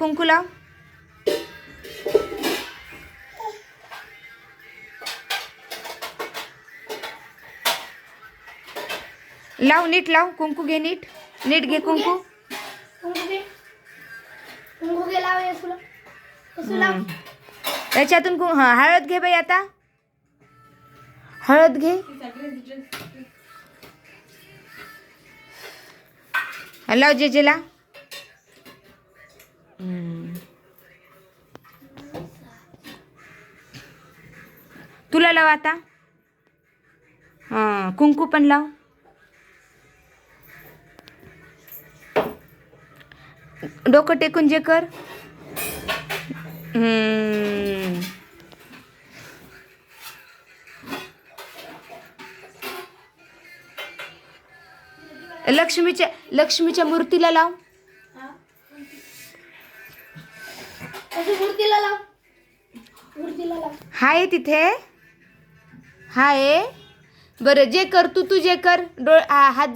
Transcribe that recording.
कुंकू लाव लाव नीट लाव. कुंकू घे नीट. नीट घे कुंकू त्याच्यातून कु हां हळद घे बाई आता. हळद घे. लाव जे जेला हम्म. तुला लाव आता. हां कुंकू पण लाव. डोकं टेकून जे कर. लक्ष्मीच्या लक्ष्मीच्या मूर्तीला लाव. मूर्तीला लाव. मूर्तीला लाव. हाय तिथे. हाय. बरं जे कर तू तू जे कर. डोळ हात